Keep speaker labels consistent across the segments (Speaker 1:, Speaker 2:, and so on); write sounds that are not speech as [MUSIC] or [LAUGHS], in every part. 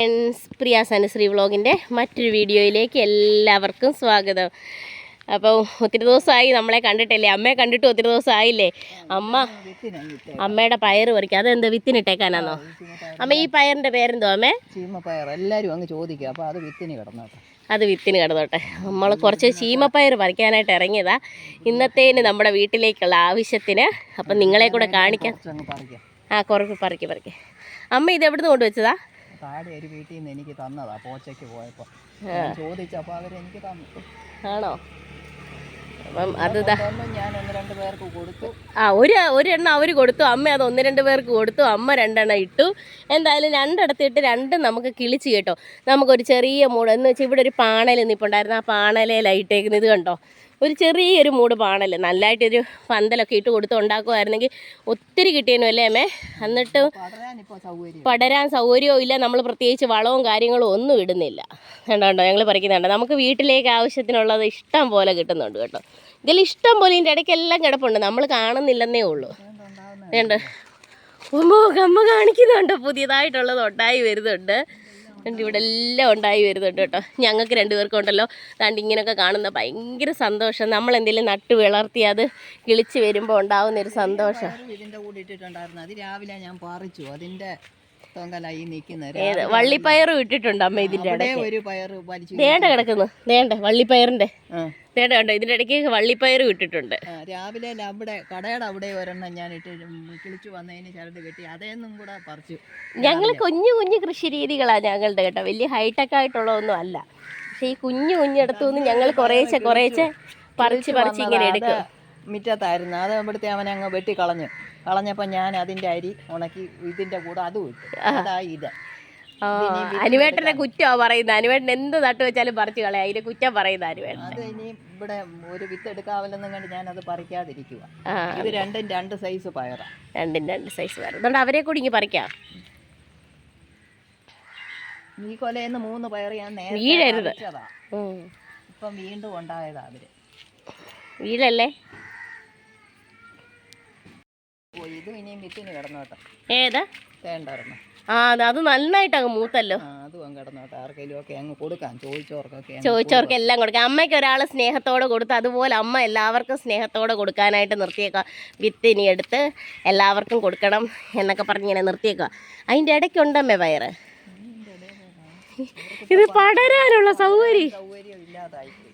Speaker 1: Friends പ്രിയ സനശ്രീ വ്ളോഗിന്റെ മറ്റൊരു വീഡിയോയിലേക്ക് എല്ലാവർക്കും സ്വാഗതം. അപ്പോൾ ഒത്തിരി ദിവസമായി നമ്മളെ കണ്ടിട്ടില്ലേ? അമ്മയെ കണ്ടിട്ട് ഒത്തിരി ദിവസമായില്ലേ? അമ്മ അമ്മയുടെ പയറ് പറിക്കുക. അതെന്താ? വിത്തിനിട്ടേക്കാനാണോ അമ്മ ഈ പയറിന്റെ പേരെന്തോ അമ്മേ?
Speaker 2: ചീമപ്പയർ. എല്ലാവരും അങ്ങ് ചോദിക്കുക അപ്പോൾ അത് വിത്തിന് കിടന്നോട്ടെ.
Speaker 1: അത് വിത്തിന് കിടന്നോട്ടെ. നമ്മൾ കുറച്ച് ചീമപ്പയർ പറിക്കാനായിട്ട് ഇറങ്ങിയതാ. ഇന്നത്തേന് നമ്മുടെ വീട്ടിലേക്കുള്ള ആവശ്യത്തിന്. അപ്പം നിങ്ങളെ കൂടെ
Speaker 2: കാണിക്കാം.
Speaker 1: ആ കുറച്ച് പറിക്കി പറിക്ക്. അമ്മ ഇത് എവിടുന്ന് കൊണ്ടുവച്ചതാ?
Speaker 2: താഴെ ഒരു വീട്ടിൽ നിന്ന് എനിക്ക് തന്നതാ പോച്ചയ്ക്ക് പോയപ്പോൾ ചോദിച്ചപ്പോൾ അവരെനിക്ക് തന്നു.
Speaker 1: ആണോ? അപ്പം അത്
Speaker 2: ഞാൻ ഒന്ന് രണ്ട് പേർക്ക് കൊടുത്തു.
Speaker 1: ആ ഒരു ഒരെണ്ണം അവർ കൊടുത്തു അമ്മ അത് ഒന്ന് രണ്ട് പേർക്ക് കൊടുത്തു അമ്മ രണ്ടെണ്ണം ഇട്ടു. എന്തായാലും രണ്ടിടത്ത് ഇട്ട് രണ്ടും നമുക്ക് കിളിച്ച് കേട്ടോ. നമുക്കൊരു ചെറിയ മൂട് എന്ന് വെച്ചാൽ ഇവിടെ ഒരു പാണൽ നിൽപ്പുണ്ടായിരുന്നു ആ പാണലയിലാണ് ഇട്ടേക്കുന്നത് കണ്ടോ? ഒരു ചെറിയൊരു മൂട് പാണൽ നല്ലതായിട്ടൊരു പന്തലൊക്കെ ഇട്ട് കൊടുത്ത് ഉണ്ടാക്കുമായിരുന്നെങ്കിൽ ഒത്തിരി കിട്ടിയേനു അല്ലേ അമ്മേ? എന്നിട്ട് പടരാൻ സൗകര്യവും ഇല്ല. നമ്മൾ പ്രത്യേകിച്ച് വളവും കാര്യങ്ങളും ഒന്നും ഇടുന്നില്ല. കണ്ടോ കണ്ടോ ഞങ്ങൾ പറിക്കുന്നുണ്ട്. നമുക്ക് വീട്ടിലേക്ക് ആവശ്യത്തിനുള്ളത് ഇഷ്ടം പോലെ കിട്ടുന്നുണ്ട് കേട്ടോ. ഇതിൽ ഇഷ്ടം പോലെ ഇതിന്റെ ഇടയ്ക്കെല്ലാം കിടപ്പുണ്ട്. നമ്മൾ കാണുന്നില്ലെന്നേ ഉള്ളൂ.
Speaker 2: കണ്ടോ?
Speaker 1: വേണ്ട ഒമ്പോ കമ്മ കാണിക്കുന്നുണ്ട്. പുതിയതായിട്ടുള്ളത് ഉണ്ടായി വരുന്നുണ്ട്. ഉണ്ട് ഇവിടെ എല്ലാം ഉണ്ടായി വരുന്നുണ്ട് കേട്ടോ. ഞങ്ങൾക്ക് രണ്ടുപേർക്കും ഉണ്ടല്ലോ. താണ്ട് ഇങ്ങനെയൊക്കെ കാണുന്ന ഭയങ്കര സന്തോഷം. നമ്മൾ എന്തെങ്കിലും നട്ട് വിളർത്തി അത് കിളിച്ച് വരുമ്പോൾ ഉണ്ടാവുന്ന ഒരു സന്തോഷം.
Speaker 2: ഇതിന്റെ ഇതിന്റെ കൂടെ ഇട്ടിട്ടുണ്ടായിരുന്നു. അത് രാവിലെ ഞാൻ പാറിച്ചു. അതിന്റെ തൊങ്കലായി നിൽക്കുന്നത്
Speaker 1: ഏത്? വള്ളിപ്പയറും ഇട്ടിട്ടുണ്ട് അമ്മ ഇതിന്റെ
Speaker 2: ഒരു പയർ വലിച്ചു
Speaker 1: ദേണ്ട കിടക്കുന്നു. ദേണ്ട വള്ളിപ്പയറിന്റെ
Speaker 2: ആ
Speaker 1: ഉണ്ട് കണ്ടോ? ഇതിന്റെ ഇടയ്ക്ക് വള്ളിപ്പയർ ഇട്ടിട്ടുണ്ട്
Speaker 2: രാവിലെ അവിടെ കടയുടെ അവിടെ ഒരെണ്ണം ഞാൻ ഇട്ട് കിളിച്ചു വന്നതിന് ചരട് കെട്ടി. അതേന്നും കൂടെ പറിച്ചു.
Speaker 1: ഞങ്ങൾ കുഞ്ഞു കുഞ്ഞു കൃഷി രീതികളാണ് ഞങ്ങളുടെ കേട്ടോ. വലിയ ഹൈടെക് ആയിട്ടുള്ളതൊന്നും അല്ല. പക്ഷെ ഈ കുഞ്ഞു കുഞ്ഞിടത്തുനിന്ന് ഞങ്ങൾ കുറേശ്ശെ കുറേശ്ശെ പറിച്ച് പറിച്ച് ഇങ്ങനെ എടുക്കും.
Speaker 2: മിറ്റത്തായിരുന്നു. അത് ഇവിടുത്തെ അവൻ അങ്ങ് വെട്ടി കളഞ്ഞു കളഞ്ഞപ്പോൾ ഞാൻ അതിന്റെ അരി ഉണക്കി ഇതിന്റെ കൂടെ അതും ഇട്ടു. അതാ ഇത്.
Speaker 1: അനുവേട്ടന്റെ കുറ്റമാ പറയുന്നത്. അനുവേട്ടൻ എന്ത് നട്ടു വെച്ചാലും പറിച്ചു കളയാ. അതിന്റെ കുറ്റം പറയുന്ന അനുവേട്ടൻ.
Speaker 2: അത് ഇനി ഇവിടെ ഒരു വിത്ത് എടുക്കാവില്ലെന്നും കണ്ട് ഞാൻ അത്
Speaker 1: പറിക്കാതിരിക്കുക
Speaker 2: ഇത് രണ്ടും രണ്ട് സൈസ് പയറാ.
Speaker 1: രണ്ടും രണ്ട് സൈസ് പയർ. അതുകൊണ്ട് അവരെ കൂടി ഇങ്ങനെ പറിക്കാം.
Speaker 2: ഈ കൊലയെന്ന് മൂന്ന് പയർ ഞാൻ
Speaker 1: വീഴരുത്.
Speaker 2: പറിച്ചതാ.
Speaker 1: ഉം.
Speaker 2: ഇപ്പം വീണ്ടും ഉണ്ടായതാ അവർ.
Speaker 1: വീടല്ലേ
Speaker 2: ഓ ഇതും ഇനിയും വിത്തിന് കിടന്നോട്ടെ.
Speaker 1: ഏതാ?
Speaker 2: വേണ്ടായിരുന്നു.
Speaker 1: ആ അത് നന്നായിട്ട് അങ്ങ് മൂത്തല്ലോ.
Speaker 2: അതും കിടന്നോട്ടെ. ആർക്കെങ്കിലും ഒക്കെ അങ്ങ് കൊടുക്കാം. ചോദിച്ചവർക്കൊക്കെ
Speaker 1: ചോദിച്ചവർക്ക് എല്ലാം കൊടുക്കാം. അമ്മയ്ക്ക് ഒരാൾ സ്നേഹത്തോടെ കൊടുത്ത് അതുപോലെ അമ്മ എല്ലാവർക്കും സ്നേഹത്തോടെ കൊടുക്കാനായിട്ട് നിർത്തിയേക്കാം വിത്ത് ഇനി എടുത്ത് എല്ലാവർക്കും കൊടുക്കണം എന്നൊക്കെ പറഞ്ഞ് ഇങ്ങനെ നിർത്തിയേക്കുക അതിന്റെ ഇടയ്ക്കുണ്ടമ്മേ വയറ്. ഇത് പടരാനുള്ള സൗകര്യം.
Speaker 2: സൗകര്യം ഇല്ലാതായി പോയി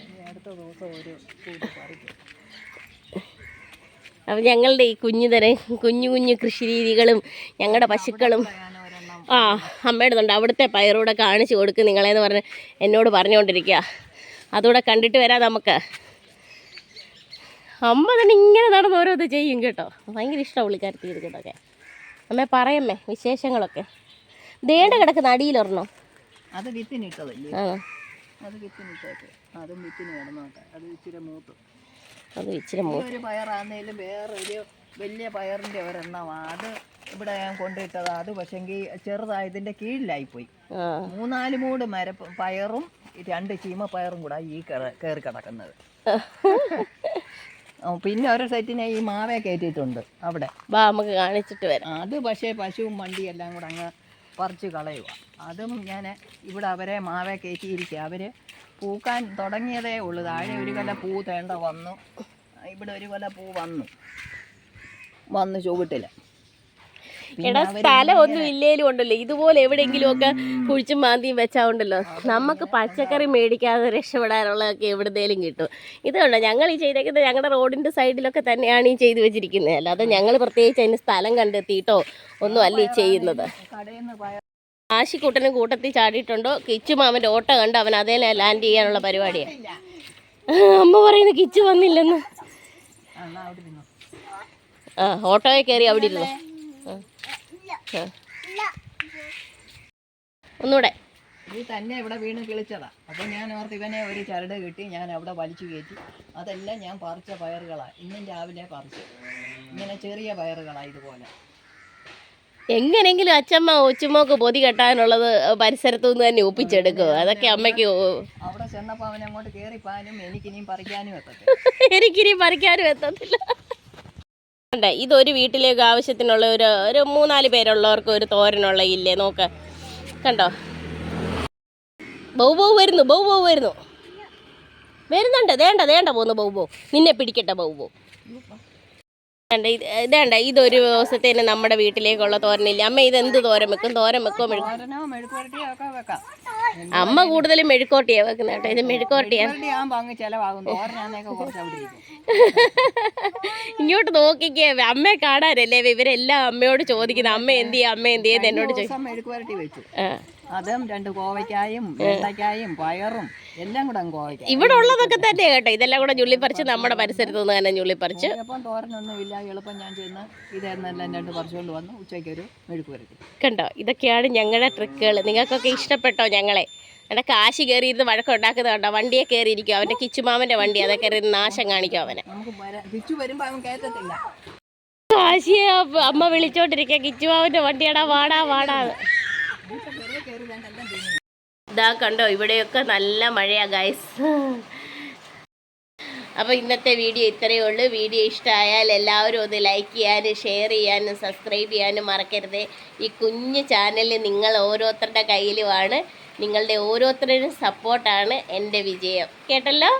Speaker 2: ഇനി അടുത്ത ദിവസം ഒരു കൂട് പറിക്കും.
Speaker 1: അപ്പം ഞങ്ങളുടെ ഈ കുഞ്ഞു തരം കുഞ്ഞു കുഞ്ഞു കൃഷി രീതികളും ഞങ്ങളുടെ പശുക്കളും ആ അമ്മയുടെ അവിടുത്തെ പയറൂടെ കാണിച്ചു കൊടുക്കും നിങ്ങളെന്ന് പറഞ്ഞ് എന്നോട് പറഞ്ഞുകൊണ്ടിരിക്കുക അതുകൂടെ കണ്ടിട്ട് വരാം നമുക്ക്. അമ്മ തന്നെ ഇങ്ങനെ നടന്ന് ഓരോന്ന് ചെയ്യും കേട്ടോ. ഭയങ്കര ഇഷ്ടമാണ് പുള്ളിക്കാരത്തി ഇരിക്കുന്നതൊക്കെ അമ്മേ പറയമ്മേ വിശേഷങ്ങളൊക്കെ. ദേണ്ട കിടക്കുന്ന അടിയിലൊരെണ്ണം.
Speaker 2: അത് വിത്തിനിട്ടതല്ലേ?
Speaker 1: ആ
Speaker 2: അത് വിത്തിനിട്ടേക്ക്. അതും വിത്തിന് കിടന്നോട്ടെ അത് ഇച്ചിരി മൂത്ത്.
Speaker 1: അത് ഇച്ചിരി മൂ
Speaker 2: ഈ ഒരു പയറാന്നേലും വേറൊരു വലിയ പയറിന്റെ ഒരെണ്ണമാണ് അത് ഇവിടെ ഞാൻ കൊണ്ടിട്ടത് അത് പക്ഷെങ്കിൽ ചെറുതായതിന്റെ കീഴിലായിപ്പോയി. മൂന്നാൽ മൂട് മര പയറും രണ്ട് ചീമ പയറും കൂടെ ഈ കയറി കിടക്കുന്നത്. [LAUGHS] പിന്നെ ഓരോ സെറ്റിനെ ഈ മാവേ കയറ്റിയിട്ടുണ്ട് അവിടെ.
Speaker 1: നമുക്ക് കാണിച്ചിട്ട് വരാം.
Speaker 2: അത് പക്ഷേ പശുവും വണ്ടി എല്ലാം കൂടെ അങ്ങ് പറിച്ച് കളയുക. അതും ഞാൻ ഇവിടെ അവരെ മാവേ കയറ്റിയിരിക്കുക. അവർ പൂക്കാൻ തുടങ്ങിയതേ ഉള്ളൂ. താഴെ ഒരു കൊല പൂ തേണ്ട വന്നു. ഇവിടെ ഒരു കൊല പൂ വന്നു. വന്നു ചുവട്ടിൽ
Speaker 1: എടാ സ്ഥലം ഒന്നും ഇല്ലേലും ഉണ്ടല്ലോ. ഇതുപോലെ എവിടെയെങ്കിലും ഒക്കെ കുഴിച്ചും മാന്തിയും വെച്ചാൽ ഉണ്ടല്ലോ നമുക്ക് പച്ചക്കറി മേടിക്കാതെ രക്ഷപ്പെടാനുള്ളതൊക്കെ എവിടുന്നേലും കിട്ടും. ഇതുകൊണ്ടോ ഞങ്ങൾ ഈ ചെയ്തേക്കുന്നത് ഞങ്ങളുടെ റോഡിന്റെ സൈഡിലൊക്കെ തന്നെയാണ് ഈ ചെയ്തു വെച്ചിരിക്കുന്നത്. അല്ലാതെ ഞങ്ങൾ പ്രത്യേകിച്ച് അതിന് സ്ഥലം കണ്ടെത്തിയിട്ടോ ഒന്നും അല്ല ഈ ചെയ്യുന്നത്. ആശിക്കുട്ടനും കൂട്ടത്തിൽ ചാടിയിട്ടുണ്ടോ? കിച്ചു മാമന്റെ ഓട്ടോ കണ്ട് അവൻ അതേ ലാൻഡ് ചെയ്യാനുള്ള പരിപാടിയാണ് അമ്മ പറയുന്നു കിച്ചു വന്നില്ലെന്ന്.
Speaker 2: ആ, ഓട്ടോയെ.
Speaker 1: ആ ഓട്ടോയിൽ കയറി അവിടെ ഇരുന്നു? ഒന്നൂടെ.
Speaker 2: ഇത് തന്നെ ഇവിടെ വീണ് കിളിച്ചതാ. അപ്പോൾ ഞാൻ ഓർത്ത് ഇവനെ ഒരു ചരട് കിട്ടി ഞാൻ അവിടെ വലിച്ചു കയറ്റി. അതെല്ലാം ഞാൻ പറിച്ച പയറുകളാണ് ഇന്നും രാവിലെ പറിച്ചു. ഇങ്ങനെ ചെറിയ പയറുകളാണ് ഇതുപോലെ.
Speaker 1: എങ്ങനെങ്കിലും അച്ഛമ്മ ഒച്ചുമോക്ക് പൊതി കെട്ടാനുള്ളത് പരിസരത്തു നിന്ന് തന്നെ ഒപ്പിച്ചെടുക്കും? അതൊക്കെ അമ്മയ്ക്ക്
Speaker 2: അവിടെ ചെന്നപ്പോൾ അവൻ അങ്ങോട്ട് കയറിപ്പാനും എനിക്കിനിയും പറിക്കാനും എത്തത്തില്ല. [LAUGHS]
Speaker 1: എനിക്കിനിയും പറിക്കാനും എത്തത്തില്ല. ഉണ്ട് ഇതൊരു വീട്ടിലേക്ക് ആവശ്യത്തിനുള്ള ഒരു ഒരു മൂന്നാൽ പേരുള്ളവർക്ക് ഒരു തോരനുള്ള ഇല്ലേ? നോക്ക്. കണ്ടോ? ബൗബോ വരുന്നു ബൗബോ വരുന്നു. വരുന്നുണ്ട് വേണ്ട വേണ്ട പോന്നു ബൗബോ നിന്നെ പിടിക്കട്ടെ ബൗബോ വേണ്ട ഇത് ഇതേണ്ട ഇതൊരു ദിവസത്തേന് നമ്മുടെ വീട്ടിലേക്കുള്ള തോരനില്ല? അമ്മ ഇത് എന്ത് തോരൻ വെക്കും തോരൻ വെക്കോ. മെഴുക്ക് അമ്മ കൂടുതലും മെഴുക്കോട്ടിയാ വെക്കുന്നേട്ടോ ഇത് മെഴുക്കോട്ടിയാ
Speaker 2: ചിലവാകും. തോരനാന്നൊക്കെ ഇരിക്കും. [LAUGHS]
Speaker 1: ഇങ്ങോട്ട് നോക്കിക്കേ അമ്മയെ കാണാനല്ലേ ഇവരെല്ലാം അമ്മയോട് ചോദിക്കുന്നത്. അമ്മ എന്ത് ചെയ്യും? അമ്മ എന്ത് ചെയ്യാ? എന്നോട് ചോദിച്ചു.
Speaker 2: അതും രണ്ട് കോവയ്ക്കായും വെണ്ടയ്ക്കായും പയറും എല്ലാം കൂടെ കോവയ്ക്ക.
Speaker 1: ഇവിടെ ഉള്ളതൊക്കെ തന്നെ കേട്ടോ. ഇതെല്ലാം കൂടെ ഞുള്ളിപ്പറിച്ച് നമ്മുടെ പരിസരത്ത് നിന്ന് തന്നെ ഞുള്ളിപ്പറിച്ച്.
Speaker 2: അപ്പം തോരനൊന്നുമില്ല എളുപ്പം ഞാൻ ചെന്ന് ഇതെന്നെല്ലാം രണ്ട് പറിച്ചുകൊണ്ട് വന്ന് ഉച്ചയ്ക്ക് ഒരു മെഴുക്ക് വരട്ടി
Speaker 1: കണ്ടോ? ഇതൊക്കെയാണ് ഞങ്ങളുടെ ട്രിക്കുകൾ നിങ്ങൾക്കൊക്കെ ഇഷ്ടപ്പെട്ടോ ഞങ്ങളെ? എന്റെ കാശ് കയറിയിരുന്ന് വഴക്കുണ്ടാക്കുന്നത് കണ്ടോ? വണ്ടിയെ കയറിയിരിക്കും അവന്റെ കിച്ചുമാമന്റെ വണ്ടി അതൊക്കെ കയറി നാശം കാണിക്കും അവനെ. കാശിയെ അമ്മ വിളിച്ചോണ്ടിരിക്കുക കിച്ചുമാമന്റെ വണ്ടിയാടാ. വാടാ വാടാ. ഇതാ കണ്ടോ? ഇവിടെയൊക്കെ നല്ല മഴയാ ഗൈസ് അപ്പോൾ ഇന്നത്തെ വീഡിയോ ഇത്രയേ ഉള്ളൂ. വീഡിയോ ഇഷ്ടമായാൽ എല്ലാവരും ഒന്ന് ലൈക്ക് ചെയ്യാനും ഷെയർ ചെയ്യാനും സബ്സ്ക്രൈബ് ചെയ്യാനും മറക്കരുത്. ഈ കുഞ്ഞു ചാനൽ നിങ്ങൾ ഓരോരുത്തരുടെ കയ്യിലുമാണ്. നിങ്ങളുടെ ഓരോരുത്തരുടെയും സപ്പോർട്ടാണ് എന്റെ വിജയം. കേട്ടല്ലോ?